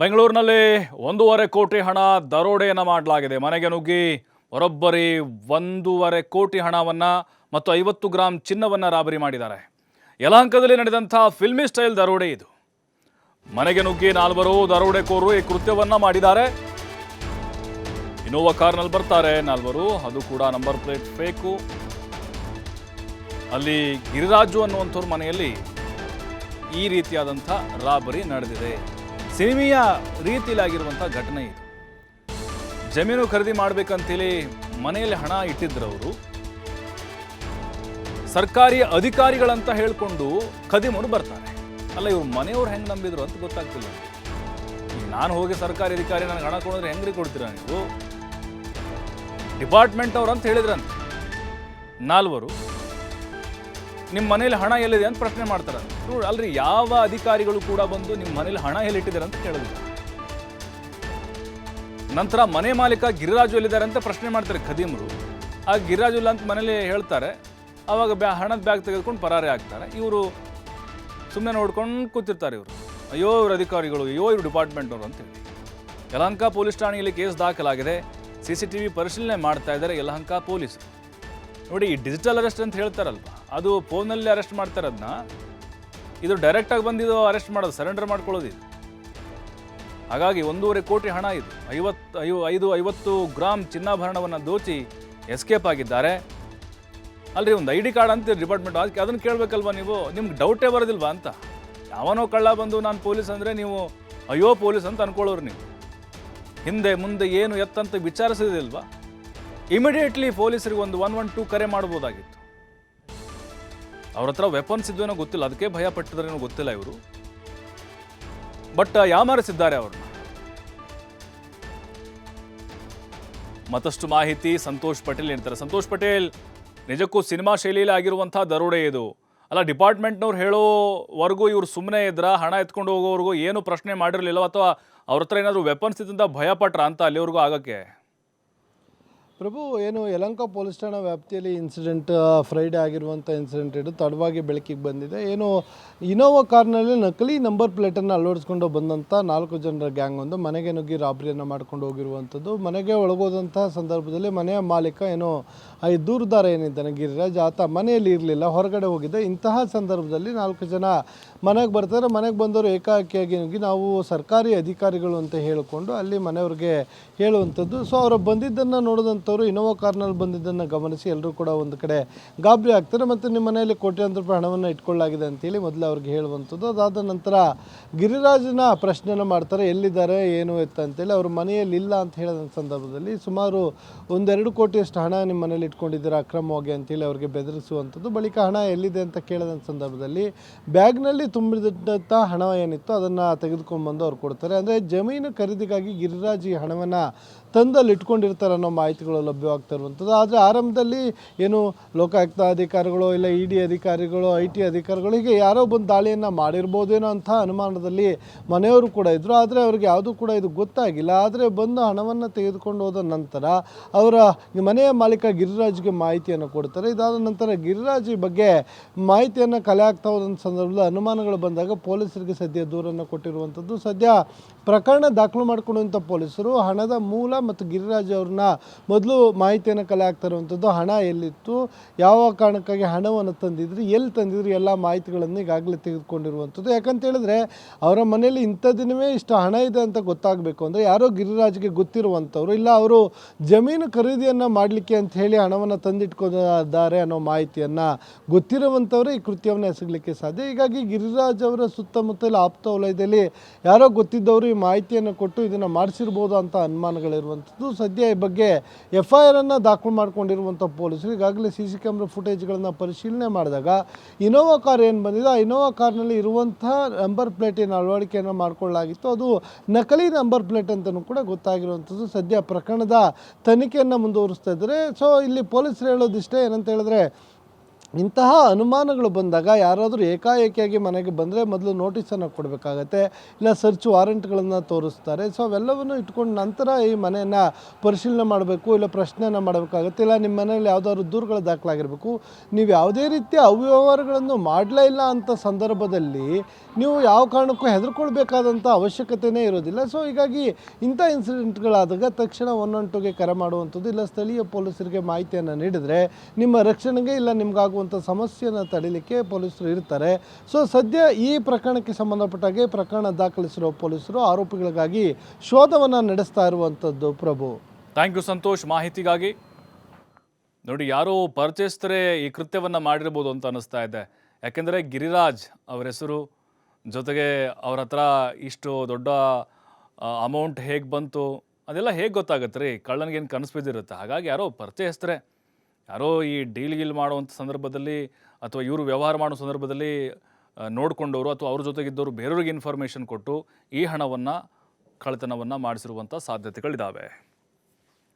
ಬೆಂಗಳೂರಿನಲ್ಲಿ ಒಂದೂವರೆ ಕೋಟಿ ಹಣ ದರೋಡೆಯನ್ನು ಮಾಡಲಾಗಿದೆ. ಮನೆಗೆ ನುಗ್ಗಿ ಒಬ್ಬರಿ ಒಂದೂವರೆ ಕೋಟಿ ಹಣವನ್ನು ಮತ್ತು ಐವತ್ತು ಗ್ರಾಂ ಚಿನ್ನವನ್ನು ರಾಬರಿ ಮಾಡಿದ್ದಾರೆ. ಯಲಹಂಕದಲ್ಲಿ ನಡೆದಂಥ ಫಿಲ್ಮಿ ಸ್ಟೈಲ್ ದರೋಡೆ ಇದು. ಮನೆಗೆ ನುಗ್ಗಿ ನಾಲ್ವರು ದರೋಡೆಕೋರು ಈ ಕೃತ್ಯವನ್ನು ಮಾಡಿದ್ದಾರೆ. ಇನೋವಾ ಕಾರ್ನಲ್ಲಿ ಬರ್ತಾರೆ ನಾಲ್ವರು, ಅದು ಕೂಡ ನಂಬರ್ ಪ್ಲೇಟ್ ಫೇಕು. ಅಲ್ಲಿ ಗಿರಿರಾಜು ಅನ್ನುವಂಥವ್ರ ಮನೆಯಲ್ಲಿ ಈ ರೀತಿಯಾದಂಥ ರಾಬರಿ ನಡೆದಿದೆ. ಸಿನಿಮೀಯ ರೀತಿಲಾಗಿರುವಂಥ ಘಟನೆ ಇದು. ಜಮೀನು ಖರೀದಿ ಮಾಡ್ಬೇಕಂತೇಳಿ ಮನೆಯಲ್ಲಿ ಹಣ ಇಟ್ಟಿದ್ರು ಅವರು ಸರ್ಕಾರಿ ಅಧಿಕಾರಿಗಳಂತ ಹೇಳ್ಕೊಂಡು ಖದೀಮರು ಬರ್ತಾರೆ. ಅಲ್ಲ, ಇವ್ರು ಮನೆಯವ್ರು ಹೆಂಗೆ ನಂಬಿದ್ರು ಅಂತ ಗೊತ್ತಾಗ್ತಿಲ್ಲ. ನಾನು ಹೋಗಿ ಸರ್ಕಾರಿ ಅಧಿಕಾರಿ ನನಗೆ ಹಣ ಕೊಡಿದ್ರೆ ಹೆಂಗ್ರಿ ಕೊಡ್ತೀರಾ ನೀವು? ಡಿಪಾರ್ಟ್ಮೆಂಟ್ ಅವ್ರು ಅಂತ ಹೇಳಿದ್ರಂತೆ. ನಾಲ್ವರು. ನಿಮ್ಮ ಮನೇಲಿ ಹಣ ಎಲ್ಲಿದೆ ಅಂತ ಪ್ರಶ್ನೆ ಮಾಡ್ತಾರೆ. ಅಲ್ರಿ, ಯಾವ ಅಧಿಕಾರಿಗಳು ಕೂಡ ಬಂದು ನಿಮ್ಮ ಮನೇಲಿ ಹಣ ಎಲ್ಲಿಟ್ಟಿದ್ದಾರೆ ಅಂತ ಕೇಳಿದ್ರು ನಂತರ ಮನೆ ಮಾಲೀಕ ಗಿರಿರಾಜು ಎಲ್ಲಿದ್ದಾರೆ ಅಂತ ಪ್ರಶ್ನೆ ಮಾಡ್ತಾರೆ ಖದೀಮರು. ಆ ಗಿರಿರಾಜು ಇಲ್ಲ ಅಂತ ಮನೇಲಿ ಹೇಳ್ತಾರೆ, ಅವಾಗ ಬ್ಯಾ, ಹಣದ ಬ್ಯಾಗ್ ತೆಗೆದುಕೊಂಡು ಪರಾರಿ ಆಗ್ತಾರೆ. ಇವರು ಸುಮ್ಮನೆ ನೋಡ್ಕೊಂಡು ಕೂತಿರ್ತಾರೆ ಇವರು. ಅಯ್ಯೋ, ಇವ್ರ ಅಧಿಕಾರಿಗಳು, ಅಯ್ಯೋ, ಇವ್ರ ಡಿಪಾರ್ಟ್ಮೆಂಟ್ ಅವರು ಅಂತೇಳಿ. ಯಲಹಂಕ ಪೊಲೀಸ್ ಠಾಣೆಯಲ್ಲಿ ಕೇಸ್ ದಾಖಲಾಗಿದೆ. ಸಿ ಸಿ ಟಿ ವಿ ಪರಿಶೀಲನೆ ಮಾಡ್ತಾ ಇದ್ದಾರೆ ಯಲಹಂಕ ಪೊಲೀಸ್. ನೋಡಿ, ಈ ಡಿಜಿಟಲ್ ಅರೆಸ್ಟ್ ಅಂತ ಹೇಳ್ತಾರಲ್ವ? ಅದು ಫೋನಲ್ಲಿ ಅರೆಸ್ಟ್ ಮಾಡ್ತಾರದನ್ನ ಇದು ಡೈರೆಕ್ಟಾಗಿ ಬಂದಿದ್ದು ಅರೆಸ್ಟ್ ಮಾಡೋದು ಸರೆಂಡರ್ ಮಾಡ್ಕೊಳ್ಳೋದು ಹಾಗಾಗಿ ಒಂದೂವರೆ ಕೋಟಿ ಹಣ ಇದು. ಐವತ್ತು ಐವ ಐದು, ಐವತ್ತು ಗ್ರಾಮ್ ಚಿನ್ನಾಭರಣವನ್ನು ದೋಚಿ ಎಸ್ಕೇಪ್ ಆಗಿದ್ದಾರೆ. ಅಲ್ರಿ, ಒಂದು ಐ ಕಾರ್ಡ್ ಅಂತ ಡಿಪಾರ್ಟ್ಮೆಂಟ್ ಅದಕ್ಕೆ ಅದನ್ನು ಕೇಳಬೇಕಲ್ವ ನೀವು? ನಿಮ್ಗೆ ಡೌಟೇ ಬರೋದಿಲ್ವಾ ಅಂತ? ಯಾವನೋ ಕಳ್ಳ ಬಂದು ನಾನು ಪೊಲೀಸ್ ಅಂದರೆ ನೀವು ಅಯ್ಯೋ ಪೊಲೀಸ್ ಅಂತ ಅನ್ಕೊಳ್ಳೋರು ನೀವು. ಹಿಂದೆ ಮುಂದೆ ಏನು ಎತ್ತಂತ ವಿಚಾರಿಸೋದಿಲ್ವಾ? ಇಮಿಡಿಯೇಟ್ಲಿ ಪೊಲೀಸರಿಗೆ ಒಂದು ಒನ್ ಒನ್ ಟೂ ಕರೆ ಮಾಡ್ಬೋದಾಗಿತ್ತು. ಅವ್ರ ಹತ್ರ ವೆಪನ್ಸ್ ಇದ್ವೇನೋ ಗೊತ್ತಿಲ್ಲ, ಅದಕ್ಕೆ ಭಯ ಪಟ್ಟಿದ್ರೇನೋ ಗೊತ್ತಿಲ್ಲ ಇವರು. ಬಟ್ ಯಾಮಾರಿಸಿದ್ದಾರೆ ಅವ್ರನ್ನ. ಮತ್ತಷ್ಟು ಮಾಹಿತಿ ಸಂತೋಷ್ ಪಟೇಲ್ ನೀಡ್ತಾರೆ ಸಂತೋಷ್ ಪಟೇಲ್, ನಿಜಕ್ಕೂ ಸಿನಿಮಾ ಶೈಲಿಯಲ್ಲಿ ಆಗಿರುವಂಥ ದರೋಡೆ ಇದು. ಅಲ್ಲ, ಡಿಪಾರ್ಟ್ಮೆಂಟ್ನವ್ರು ಹೇಳೋವರೆಗೂ ಇವ್ರು ಸುಮ್ಮನೆ ಇದ್ರ, ಹಣ ಎತ್ಕೊಂಡು ಹೋಗೋವರೆಗೂ ಏನು ಪ್ರಶ್ನೆ ಮಾಡಿರಲಿಲ್ಲ ಅಥವಾ ಅವ್ರ ಹತ್ರ ಏನಾದರೂ ವೆಪನ್ಸ್ ಇದ್ದಂತ ಭಯಪಟ್ರ ಅಂತ ಅಲ್ಲಿವರೆಗೂ ಆಗಕ್ಕೆ? ಪ್ರಭು, ಏನು ಯಲಂಕ ಪೊಲೀಸ್ ಠಾಣಾ ವ್ಯಾಪ್ತಿಯಲ್ಲಿ ಇನ್ಸಿಡೆಂಟ್ ಫ್ರೈಡೆ ಆಗಿರುವಂಥ ಇನ್ಸಿಡೆಂಟ್ ಇದು ತಡವಾಗಿ ಬೆಳಕಿಗೆ ಬಂದಿದೆ. ಏನು ಇನೋವಾ ಕಾರ್ನಲ್ಲಿ ನಕಲಿ ನಂಬರ್ ಪ್ಲೇಟನ್ನು ಅಳವಡಿಸ್ಕೊಂಡು ಬಂದಂಥ ನಾಲ್ಕು ಜನರ ಗ್ಯಾಂಗ್ ಒಂದು ಮನೆಗೆ ನುಗ್ಗಿ ರಾಬರಿಯನ್ನು ಮಾಡ್ಕೊಂಡು ಹೋಗಿರುವಂಥದ್ದು ಮನೆಗೆ ಒಳಗೋದಂಥ ಸಂದರ್ಭದಲ್ಲಿ ಮನೆಯ ಮಾಲೀಕ ಏನು ಈ ದೂರದಾರ ಏನಿದ್ದಾನೆ, ಗಿರಿರಾಜ್, ಆತ ಮನೆಯಲ್ಲಿ ಇರಲಿಲ್ಲ, ಹೊರಗಡೆ ಹೋಗಿದ್ದೆ. ಇಂತಹ ಸಂದರ್ಭದಲ್ಲಿ ನಾಲ್ಕು ಜನ ಮನೆಗೆ ಬರ್ತಾರೆ. ಮನೆಗೆ ಬಂದವರು ಏಕಾಏಕಿಯಾಗಿ ನುಗ್ಗಿ ನಾವು ಸರ್ಕಾರಿ ಅಧಿಕಾರಿಗಳು ಅಂತ ಹೇಳಿಕೊಂಡು ಅಲ್ಲಿ ಮನೆಯವ್ರಿಗೆ ಹೇಳುವಂಥದ್ದು ಸೊ ಅವರು ಬಂದಿದ್ದನ್ನು ನೋಡಿದಂಥವ್ರು ಇನೋವಾ ಕಾರ್ನಲ್ಲಿ ಬಂದಿದ್ದನ್ನು ಗಮನಿಸಿ ಎಲ್ಲರೂ ಕೂಡ ಒಂದು ಕಡೆ ಗಾಬರಿ ಆಗ್ತಾರೆ ಮತ್ತು ನಿಮ್ಮ ಮನೆಯಲ್ಲಿ ಕೋಟ್ಯಾಂತರ ರೂಪಾಯಿ ಹಣವನ್ನು ಇಟ್ಕೊಳ್ಳಾಗಿದೆ ಅಂತೇಳಿ ಮೊದಲು ಅವ್ರಿಗೆ ಹೇಳುವಂಥದ್ದು. ಅದಾದ ನಂತರ ಗಿರಿರಾಜನ ಪ್ರಶ್ನೆನ ಮಾಡ್ತಾರೆ, ಎಲ್ಲಿದ್ದಾರೆ, ಏನು ಎತ್ತ ಅಂತೇಳಿ. ಅವ್ರ ಮನೆಯಲ್ಲಿ ಇಲ್ಲ ಅಂತ ಹೇಳಿದ ಸಂದರ್ಭದಲ್ಲಿ ಸುಮಾರು ಒಂದೆರಡು ಕೋಟಿಯಷ್ಟು ಹಣ ನಿಮ್ಮ ಮನೇಲಿ ಇಟ್ಕೊಂಡಿದ್ದೀರಾ ಅಕ್ರಮವಾಗಿ ಅಂತೇಳಿ ಅವ್ರಿಗೆ ಬೆದರಿಸುವಂಥದ್ದು. ಬಳಿಕ ಹಣ ಎಲ್ಲಿದೆ ಅಂತ ಕೇಳಿದ ಸಂದರ್ಭದಲ್ಲಿ ಬ್ಯಾಗ್ನಲ್ಲಿ ತುಂಬಿದಂಥ ಹಣ ಏನಿತ್ತು ಅದನ್ನು ತೆಗೆದುಕೊಂಡ್ಬಂದು ಅವ್ರು ಕೊಡ್ತಾರೆ. ಅಂದರೆ ಜಮೀನು ಖರೀದಿಗಾಗಿ ಗಿರಿರಾಜ್ ಈ ಹಣವನ್ನು ತಂದಲ್ಲಿ ಇಟ್ಕೊಂಡಿರ್ತಾರೆ ಅನ್ನೋ ಮಾಹಿತಿಗಳು ಲಭ್ಯವಾಗ್ತಾ ಇರುವಂಥದ್ದು. ಆದರೆ ಆರಂಭದಲ್ಲಿ ಏನು ಲೋಕಾಯುಕ್ತ ಅಧಿಕಾರಿಗಳು ಇಲ್ಲ ಇ ಡಿ ಅಧಿಕಾರಿಗಳು, ಐ ಟಿ ಅಧಿಕಾರಿಗಳು, ಹೀಗೆ ಯಾರೋ ಬಂದು ದಾಳಿಯನ್ನು ಮಾಡಿರ್ಬೋದೇನೋ ಅಂತ ಅನುಮಾನದಲ್ಲಿ ಮನೆಯವರು ಕೂಡ ಇದ್ದರು ಆದರೆ ಅವ್ರಿಗೆ ಯಾವುದೂ ಕೂಡ ಇದು ಗೊತ್ತಾಗಿಲ್ಲ. ಆದರೆ ಬಂದು ಹಣವನ್ನು ತೆಗೆದುಕೊಂಡು ಹೋದ ನಂತರ ಅವರ ಮನೆಯ ಮಾಲೀಕ ಗಿರಿರಾಜ್ಗೆ ಮಾಹಿತಿಯನ್ನು ಕೊಡ್ತಾರೆ. ಇದಾದ ನಂತರ ಗಿರಿರಾಜ್ ಬಗ್ಗೆ ಮಾಹಿತಿಯನ್ನು ಕಲೆ ಆಗ್ತಾ ಹೋದಂಥ ಸಂದರ್ಭದಲ್ಲಿ ಅನುಮಾನಗಳು ಬಂದಾಗ ಪೊಲೀಸರಿಗೆ ಸದ್ಯ ದೂರನ್ನು ಕೊಟ್ಟಿರುವಂಥದ್ದು. ಸದ್ಯ ಪ್ರಕರಣ ದಾಖಲು ಮಾಡಿಕೊಂಡಂಥ ಪೊಲೀಸರು ಹಣದ ಮೂಲ ಮತ್ತು ಗಿರಿರಾಜ್ ಅವ್ರನ್ನ ಮೊದಲು ಮಾಹಿತಿಯನ್ನು ಕಲೆ ಆಗ್ತಾ ಇರುವಂಥದ್ದು ಹಣ ಎಲ್ಲಿತ್ತು, ಯಾವ ಕಾರಣಕ್ಕಾಗಿ ಹಣವನ್ನು ತಂದಿದ್ರು, ಎಲ್ಲಿ ತಂದಿದ್ರು ಎಲ್ಲ ಮಾಹಿತಿಗಳನ್ನು ಈಗಾಗಲೇ ತೆಗೆದುಕೊಂಡಿರುವಂಥದ್ದು. ಯಾಕಂತ ಹೇಳಿದ್ರೆ ಅವರ ಮನೆಯಲ್ಲಿ ಇಂಥದಿನವೇ ಇಷ್ಟು ಹಣ ಇದೆ ಅಂತ ಗೊತ್ತಾಗಬೇಕು ಅಂದರೆ ಯಾರೋ ಗಿರಿರಾಜ್ಗೆ ಗೊತ್ತಿರುವಂಥವ್ರು, ಇಲ್ಲ ಅವರು ಜಮೀನು ಖರೀದಿಯನ್ನು ಮಾಡಲಿಕ್ಕೆ ಅಂತ ಹೇಳಿ ಹಣವನ್ನು ತಂದಿಟ್ಕೊಂಡಿದ್ದಾರೆ ಅನ್ನೋ ಮಾಹಿತಿಯನ್ನು ಗೊತ್ತಿರುವಂಥವ್ರು ಈ ಕೃತ್ಯವನ್ನು ಎಸಗಲಿಕ್ಕೆ ಸಾಧ್ಯ. ಹೀಗಾಗಿ ಗಿರಿರಾಜ್ ಅವರ ಸುತ್ತಮುತ್ತಲ ಆಪ್ತ ವಲಯದಲ್ಲಿ ಯಾರೋ ಗೊತ್ತಿದ್ದವರು ಈ ಮಾಹಿತಿಯನ್ನು ಕೊಟ್ಟು ಇದನ್ನು ಮಾಡಿಸಿರ್ಬೋದು ಅಂತ ಅನುಮಾನಗಳಿರುವಂಥದ್ದು. ಸದ್ಯ ಈ ಬಗ್ಗೆ ಎಫ್ ಐ ಆರನ್ನು ದಾಖಲು ಮಾಡ್ಕೊಂಡಿರುವಂಥ ಪೊಲೀಸರು ಈಗಾಗಲೇ ಸಿ ಸಿ ಕ್ಯಾಮ್ರಾ ಫುಟೇಜ್ಗಳನ್ನು ಪರಿಶೀಲನೆ ಮಾಡಿದಾಗ ಇನೋವಾ ಕಾರ್ ಏನು ಬಂದಿದೆ? ಆ ಇನೋವಾ ಕಾರ್ನಲ್ಲಿ ಇರುವಂಥ ನಂಬರ್ ಪ್ಲೇಟಿನ ಅಳವಡಿಕೆಯನ್ನು ಮಾಡಿಕೊಳ್ಳಲಾಗಿತ್ತು. ಅದು ನಕಲಿ ನಂಬರ್ ಪ್ಲೇಟ್ ಅಂತಲೂ ಕೂಡ ಗೊತ್ತಾಗಿರುವಂಥದ್ದು. ಸದ್ಯ ಪ್ರಕರಣದ ತನಿಖೆಯನ್ನು ಮುಂದುವರಿಸ್ತಾ ಇದ್ದಾರೆ. ಸೊ ಇಲ್ಲಿ ಪೊಲೀಸರು ಹೇಳೋದಿಷ್ಟೇ ಏನಂತ ಹೇಳಿದ್ರೆ ಇಂತಹ ಅನುಮಾನಗಳು ಬಂದಾಗ ಯಾರಾದರೂ ಏಕಾಏಕಿಯಾಗಿ ಮನೆಗೆ ಬಂದರೆ ಮೊದಲು ನೋಟಿಸನ್ನು ಕೊಡಬೇಕಾಗತ್ತೆ, ಇಲ್ಲ ಸರ್ಚ್ ವಾರೆಂಟ್ಗಳನ್ನು ತೋರಿಸ್ತಾರೆ. ಸೊ, ಅವೆಲ್ಲವನ್ನು ಇಟ್ಕೊಂಡು ನಂತರ ಈ ಮನೆಯನ್ನು ಪರಿಶೀಲನೆ ಮಾಡಬೇಕು, ಇಲ್ಲ ಪ್ರಶ್ನೆಯನ್ನು ಮಾಡಬೇಕಾಗತ್ತೆ, ಇಲ್ಲ ನಿಮ್ಮ ಮನೆಯಲ್ಲಿ ಯಾವುದಾದ್ರು ದೂರುಗಳು ದಾಖಲಾಗಿರಬೇಕು. ನೀವು ಯಾವುದೇ ರೀತಿಯ ಅವ್ಯವಹಾರಗಳನ್ನು ಮಾಡಲೇ ಇಲ್ಲ ಅಂತ ಸಂದರ್ಭದಲ್ಲಿ ನೀವು ಯಾವ ಕಾರಣಕ್ಕೂ ಹೆದರ್ಕೊಳ್ಬೇಕಾದಂಥ ಅವಶ್ಯಕತೆಯೇ ಇರೋದಿಲ್ಲ. ಸೊ, ಹೀಗಾಗಿ ಇಂಥ ಇನ್ಸಿಡೆಂಟ್ಗಳಾದಾಗ ತಕ್ಷಣ ಒನ್ ಒನ್ ಟುಗೆ ಕರೆ ಮಾಡುವಂಥದ್ದು, ಇಲ್ಲ ಸ್ಥಳೀಯ ಪೊಲೀಸರಿಗೆ ಮಾಹಿತಿಯನ್ನು ನೀಡಿದರೆ ನಿಮ್ಮ ರಕ್ಷಣೆಗೆ, ಇಲ್ಲ ನಿಮಗಾಗುವಂಥ ಸಮಸ್ಯೆಯನ್ನು ತಡಿಲಿಕ್ಕೆ ಪೊಲೀಸರು ಇರ್ತಾರೆ. ಸೊ ಸದ್ಯ ಈ ಪ್ರಕರಣಕ್ಕೆ ಸಂಬಂಧಪಟ್ಟಾಗೆ ಪ್ರಕರಣ ದಾಖಲಿಸಿರೋ ಪೊಲೀಸರು ಆರೋಪಿಗಳಿಗಾಗಿ ಶೋಧವನ್ನು ನಡೆಸ್ತಾ ಇರುವಂಥದ್ದು ಪ್ರಭು. ಥ್ಯಾಂಕ್ ಯು ಸಂತೋಷ್ ಮಾಹಿತಿಗಾಗಿ ನೋಡಿ, ಯಾರೋ ಪರಿಚಯಿಸ್ತರೆ ಈ ಕೃತ್ಯವನ್ನು ಮಾಡಿರ್ಬೋದು ಅಂತ ಅನ್ನಿಸ್ತಾ ಇದೆ. ಯಾಕೆಂದರೆ ಗಿರಿರಾಜ್ ಅವರ ಹೆಸರು, ಜೊತೆಗೆ ಅವ್ರ ಹತ್ರ ಇಷ್ಟು ದೊಡ್ಡ ಅಮೌಂಟ್ ಹೇಗೆ ಬಂತು, ಅದೆಲ್ಲ ಹೇಗೆ ಗೊತ್ತಾಗುತ್ತೆ ರೀ? ಕಳ್ಳನಿಗೇನು ಕನಸು ಬಿದ್ದಿರುತ್ತೆ. ಹಾಗಾಗಿ ಯಾರೋ ಪರಿಚಯಿಸ್ತರೆ ಯಾರೋ ಈ ಡೀಲ್ ಗೀಲ್ ಮಾಡುವಂಥ ಸಂದರ್ಭದಲ್ಲಿ ಅಥವಾ ಇವರು ವ್ಯವಹಾರ ಮಾಡೋ ಸಂದರ್ಭದಲ್ಲಿ ನೋಡಿಕೊಂಡವರು ಅಥವಾ ಅವ್ರ ಜೊತೆಗಿದ್ದವರು ಬೇರೆಯವ್ರಿಗೆ ಇನ್ಫಾರ್ಮೇಷನ್ ಕೊಟ್ಟು ಈ ಹಣವನ್ನು, ಕಳ್ಳತನವನ್ನು ಮಾಡಿಸಿರುವಂಥ ಸಾಧ್ಯತೆಗಳಿದ್ದಾವೆ